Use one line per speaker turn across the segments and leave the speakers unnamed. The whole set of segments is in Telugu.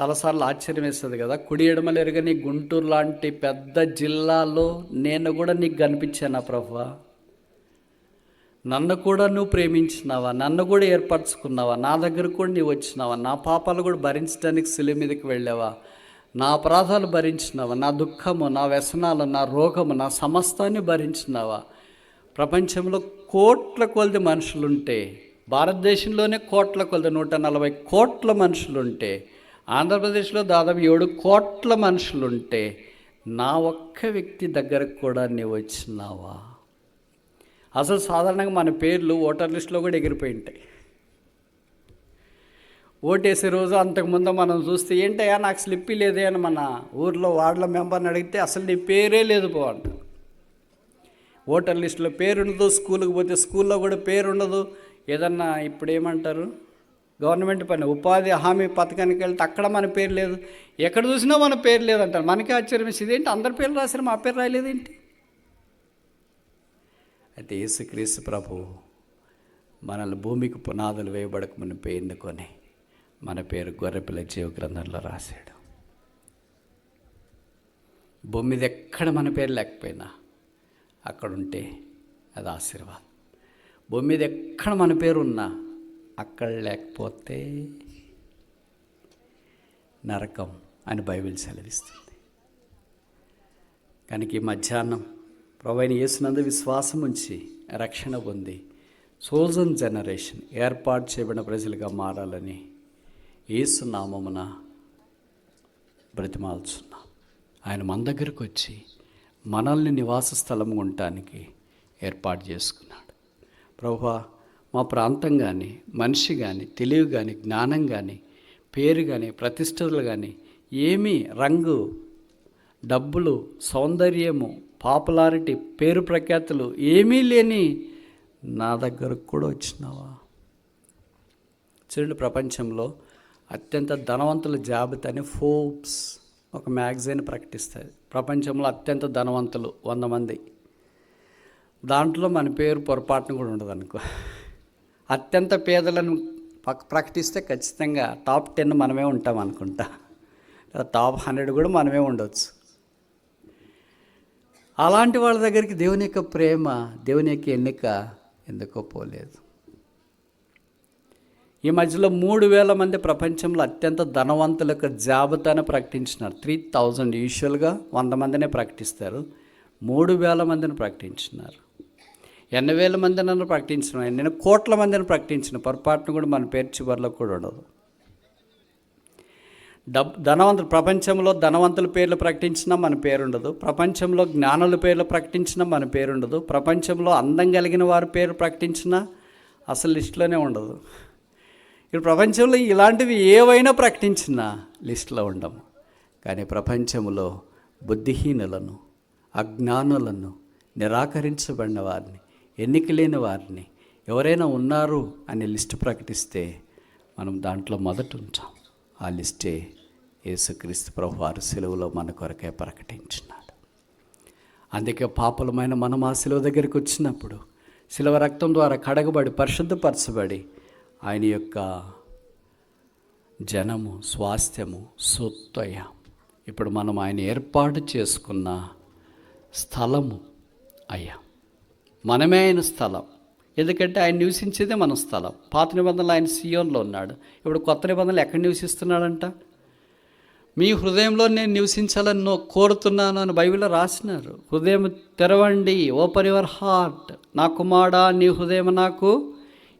చాలాసార్లు ఆశ్చర్యం వేస్తుంది కదా. కుడి ఎడమలేరుగా గుంటూరు లాంటి పెద్ద జిల్లాలో నేను కూడా నీకు కనిపించానా ప్రభా? నన్ను కూడా నువ్వు ప్రేమించినావా? నన్ను కూడా ఏర్పరచుకున్నావా? నా దగ్గర కూడా నీవు వచ్చినావా? నా పాపాలు కూడా భరించడానికి శిలి మీదకి వెళ్ళావా? నా అపరాధాలు భరించినావా? నా దుఃఖము నా వ్యసనాలు నా రోగము నా సమస్తాన్ని భరించినావా? ప్రపంచంలో కోట్ల కొలది మనుషులుంటే భారతదేశంలోనే కోట్ల కొలది నూట నలభై కోట్ల మనుషులుంటే ఆంధ్రప్రదేశ్లో దాదాపు ఏడు కోట్ల మనుషులు ఉంటే నా ఒక్క వ్యక్తి దగ్గరకు కూడా నీవు వచ్చినావా? అసలు సాధారణంగా మన పేర్లు ఓటర్ లిస్టులో కూడా ఎగిరిపోయి ఉంటాయి. ఓటేసే రోజు అంతకుముందు మనం చూస్తే ఏంటయ్యా నాకు స్లిప్ లేదే అని మన ఊర్లో వార్డుల మెంబర్ని అడిగితే అసలు నీ పేరే లేదు పో అంట. ఓటర్ లిస్టులో పేరు ఉండదు స్కూల్కి పోతే స్కూల్లో కూడా పేరు ఉండదు ఏదన్నా ఇప్పుడు ఏమంటారు? గవర్నమెంట్ పని ఉపాధి హామీ పథకానికి వెళ్తే అక్కడ మన పేరు లేదు. ఎక్కడ చూసినా మన పేరు లేదంటారు. మనకే ఆశ్చర్యం ఇదేంటి అందరి పేర్లు రాశారు మా పేరు రాయలేదేంటి అయితే యేసుక్రీస్తు ప్రభు మనల్ని భూమికి పునాదులు వేయబడక మునిపే ఎన్నుకొని మన పేరు గొర్రెపిల్ల జీవ గ్రంథంలో రాశాడు. భూమి మీద ఎక్కడ మన పేరు లేకపోయినా అక్కడ ఉంటే అది ఆశీర్వాదం. భూమి మీద ఎక్కడ మన పేరు ఉన్నా అక్కడ లేకపోతే నరకం అని బైబిల్ సెలవిస్తుంది. కనుక ఈ మధ్యాహ్నం ప్రొవైన యేసునందు విశ్వాసం ఉంచి రక్షణ పొంది సోజన్ జనరేషన్ ఏర్పాటు చేయబడిన ప్రజలుగా మారాలని యేసు నామమున బ్రతిమాల్చున్నాం. ఆయన మన దగ్గరకు వచ్చి మనల్ని నివాస స్థలం ఉండటానికి ఏర్పాటు చేసుకున్నాడు. ప్రభువా మా ప్రాంతం కానీ మనిషి కానీ తెలివి కానీ జ్ఞానం కానీ పేరు కానీ ప్రతిష్టలు కానీ ఏమీ రంగు డబ్బులు సౌందర్యము పాపులారిటీ పేరు ప్రఖ్యాతులు ఏమీ లేని నా దగ్గరకు కూడా వచ్చినావా? చూడండి ప్రపంచంలో అత్యంత ధనవంతుల జాబితాని ఫోర్బ్స్ ఒక మ్యాగజైన్ ప్రకటిస్తుంది. ప్రపంచంలో అత్యంత ధనవంతులు వంద మంది. దాంట్లో మన పేరు పొరపాటున కూడా ఉండదు అనుకో అత్యంత పేదలను పక్- ప్రకటిస్తే ఖచ్చితంగా టాప్ టెన్ మనమే ఉంటాం అనుకుంటా. టాప్ హండ్రెడ్ కూడా మనమే ఉండొచ్చు. అలాంటి వాళ్ళ దగ్గరికి దేవుని యొక్క ప్రేమ దేవుని యొక్క ఎన్నిక ఎందుకో పోలేదు. ఈ మధ్యలో మూడు వేల మంది ప్రపంచంలో అత్యంత ధనవంతుల యొక్క జాబితాను ప్రకటించినారు. త్రీ థౌజండ్ యూజువల్గా వంద మందినే ప్రకటిస్తారు. మూడు వేల మందిని ప్రకటించినారు. ఎన్ని వేల మందిని ప్రకటించిన నేను కోట్ల మందిని ప్రకటించిన పొరపాటును కూడా మన పేరు చివరిలో కూడా ఉండదు. డబ్ ధనవంతులు ప్రపంచంలో ధనవంతుల పేర్లు ప్రకటించినా మన పేరుండదు ప్రపంచంలో జ్ఞానుల పేర్లు ప్రకటించినా మన పేరు ఉండదు. ప్రపంచంలో అందం కలిగిన వారి పేరు ప్రకటించినా అసలు లిస్టులోనే ఉండదు. ఇప్పుడు ప్రపంచంలో ఇలాంటివి ఏవైనా ప్రకటించినా లిస్టులో ఉండము. కానీ ప్రపంచంలో బుద్ధిహీనులను అజ్ఞానులను నిరాకరించబడిన వారిని ఎన్నిక లేని వారిని ఎవరైనా ఉన్నారు అనే లిస్టు ప్రకటిస్తే మనం దాంట్లో మొదట ఉంటాం ఆ లిస్టే యేసుక్రీస్తు ప్రభు వారు సెలవులో మన కొరకే ప్రకటించినాడు. అందుకే పాపలమైన మనం ఆ సెలవు దగ్గరికి వచ్చినప్పుడు శిలువ రక్తం ద్వారా కడగబడి పరిశుద్ధపరచబడి ఆయన యొక్క జనము స్వాస్థ్యము సొత్తయ్య. ఇప్పుడు మనం ఆయన ఏర్పాటు చేసుకున్న స్థలము అయ్యా. మనమే ఆయన స్థలం. ఎందుకంటే ఆయన నివసించేదే మన స్థలం. పాత నిబంధనలు ఆయన సీఎంలో ఉన్నాడు. ఇప్పుడు కొత్త నిబంధనలు ఎక్కడ నివసిస్తున్నాడంట? మీ హృదయంలో నేను నివసించాలని నో- కోరుతున్నాను అని బైబిల్లో రాసినారు. హృదయం తెరవండి ఓపెన్ యువర్ హార్ట్. నా కుమారుడా నీ హృదయం నాకు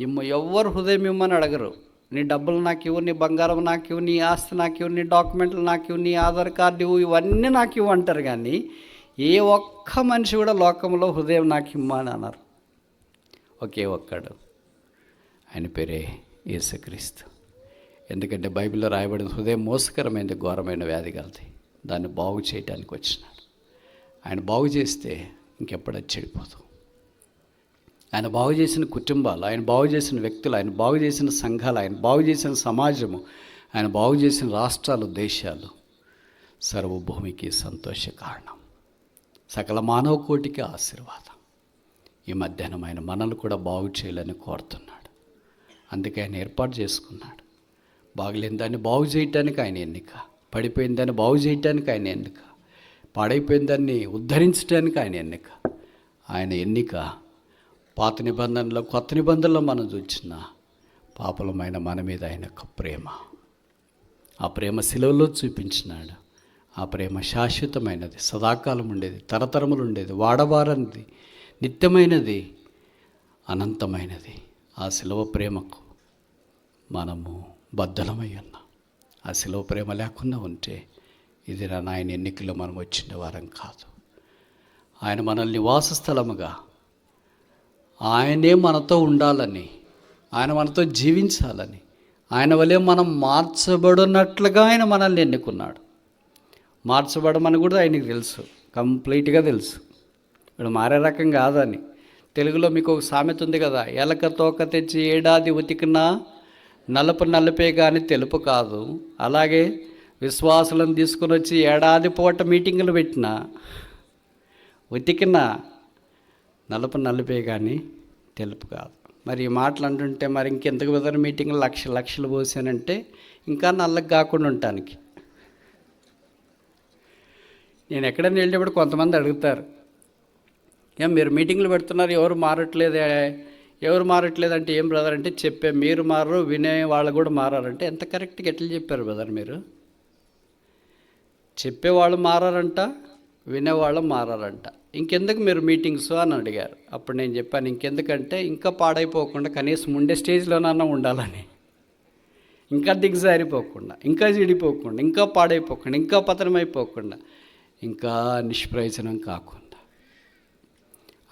ఇమ్మ. ఎవ్వరు హృదయం ఇమ్మని అడగరు. నీ డబ్బులు నాకు ఇవ్వు నీ బంగారం నాకు ఇవ్వు నీ ఆస్తి నాకు ఇవ్వు నీ డాక్యుమెంట్లు నాకు ఇవ్వు నీ ఆధార్ కార్డు ఇవ్వు ఇవన్నీ నాకు ఇవ్వు అంటారు కానీ ఏ ఒక్క మనిషి కూడా లోకంలో హృదయం నాకు ఇమ్మని అన్నారు ఒకే ఒక్కడు. ఆయన పేరే యేసుక్రీస్తు. ఎందుకంటే బైబిల్లో రాయబడిన హృదయం మోసకరమైనది ఘోరమైన వ్యాధి కలది. దాన్ని బాగు చేయడానికి వచ్చినాడు. ఆయన బాగు చేస్తే ఇంకెప్పుడది చెడిపోదు ఆయన బాగు చేసిన కుటుంబాలు ఆయన బాగు చేసిన వ్యక్తులు ఆయన బాగు చేసిన సంఘాలు ఆయన బాగు చేసిన సమాజము ఆయన బాగు చేసిన రాష్ట్రాలు దేశాలు సర్వభూమికి సంతోష కారణం. సకల మానవ కోటికి ఆశీర్వాదం. ఈ మధ్యాహ్నం ఆయన మనల్ని కూడా బాగు చేయాలని కోరుతున్నాడు. అందుకే ఆయన ఏర్పాటు చేసుకున్నాడు. బాగలేని దాన్ని బాగు చేయటానికి ఆయన ఎన్నిక. పడిపోయిన దాన్ని బాగు చేయటానికి ఆయన ఎన్నిక. పాడైపోయిన దాన్ని ఉద్ధరించడానికి ఆయన ఎన్నిక. ఆయన ఎన్నిక పాత నిబంధనలో కొత్త నిబంధనలో మనం చూచిన పాపలమైన మన మీద ఆయన యొక్క ప్రేమ. ఆ ప్రేమ సెలవులో చూపించినాడు. ఆ ప్రేమ శాశ్వతమైనది సదాకాలం ఉండేది తరతరములు ఉండేది వాడబారనిది నిత్యమైనది అనంతమైనది. ఆ శిలవ ప్రేమకు మనము బద్దలమై ఉన్నాం. ఆ శిలవ ప్రేమ లేకుండా ఉంటే ఇది నా నాయన ఎన్నికల్లో మనం వచ్చిన వారం కాదు. ఆయన మనల్ని నివాస స్థలముగా ఆయనే మనతో ఉండాలని ఆయన మనతో జీవించాలని ఆయన వలె మనం మార్చబడినట్లుగా ఆయన మనల్ని ఎన్నుకున్నాడు. మార్చబడమని కూడా ఆయనకి తెలుసు. కంప్లీట్గా తెలుసు. ఇప్పుడు మారే రకం కాదని. తెలుగులో మీకు ఒక సామెత ఉంది కదా ఎలక తోక తెచ్చి ఏడాది ఉతికినా నలుపు నలుపే కానీ తెలుపు కాదు. అలాగే విశ్వాసులను తీసుకుని వచ్చి ఏడాది పూట మీటింగులు పెట్టినా ఉతికినా నలుపు నలుపే కానీ తెలుపు కాదు. మరి ఈ మాటలు అంటుంటే మరి ఇంకెందుకు బెదర్ మీటింగ్లు లక్ష లక్షలు పోసానంటే ఇంకా నల్లకి కాకుండా ఉండటానికి. నేను ఎక్కడైనా వెళ్ళేటప్పుడు కొంతమంది అడుగుతారు. ఏం మీరు మీటింగ్లు పెడుతున్నారు ఎవరు మారట్లేదే? ఎవరు మారట్లేదు అంటే ఏం బ్రదర్ అంటే చెప్పే మీరు మారరు వినే వాళ్ళు కూడా మారారంటే ఎంత కరెక్ట్గా ఎట్లా చెప్పారు బ్రదర్ మీరు? చెప్పేవాళ్ళు మారారంట వినేవాళ్ళు మారారంట. ఇంకెందుకు మీరు మీటింగ్స్ అని అడిగారు. అప్పుడు నేను చెప్పాను ఇంకెందుకంటే ఇంకా పాడైపోకుండా కనీసం ఉండే స్టేజ్లోనన్నా ఉండాలని. ఇంకా దిగజారిపోకుండా ఇంకా చెడిపోకుండా ఇంకా పాడైపోకుండా ఇంకా పతనమైపోకుండా ఇంకా నిష్ప్రయోజనం కాకుండా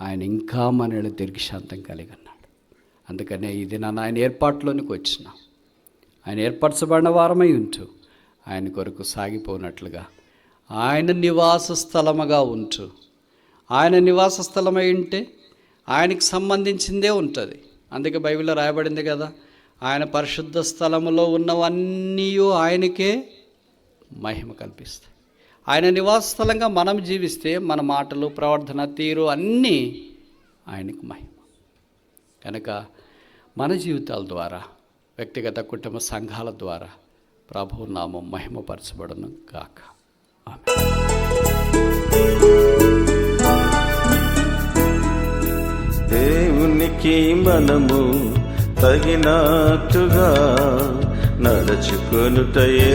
ఆయన ఇంకా మనల్ని తిరిగి శాంతం కలిగి ఉన్నాడు అందుకనే ఇది నన్ను ఆయన ఏర్పాటులోనికి వచ్చిన. ఆయన ఏర్పరచబడిన వారమై ఉంటూ ఆయన కొరకు సాగిపోనట్లుగా ఆయన నివాస స్థలముగా ఉంటూ ఆయన నివాస స్థలమై ఉంటే ఆయనకి సంబంధించిందే ఉంటుంది. అందుకే బైబిల్లో రాయబడింది కదా ఆయన పరిశుద్ధ స్థలములో ఉన్నవన్నీ ఆయనకే మహిమ కల్పిస్తాయి. ఆయన నివాస స్థలంగా మనం జీవిస్తే మన మాటలు ప్రవర్తన తీరు అన్నీ ఆయనకు మహిమ. కనుక మన జీవితాల ద్వారా వ్యక్తిగత కుటుంబ సంఘాల ద్వారా ప్రభు నామం మహిమపరచబడను కాక
దేవునికి మనము తగినట్టుగా నడుచుకొనుటయే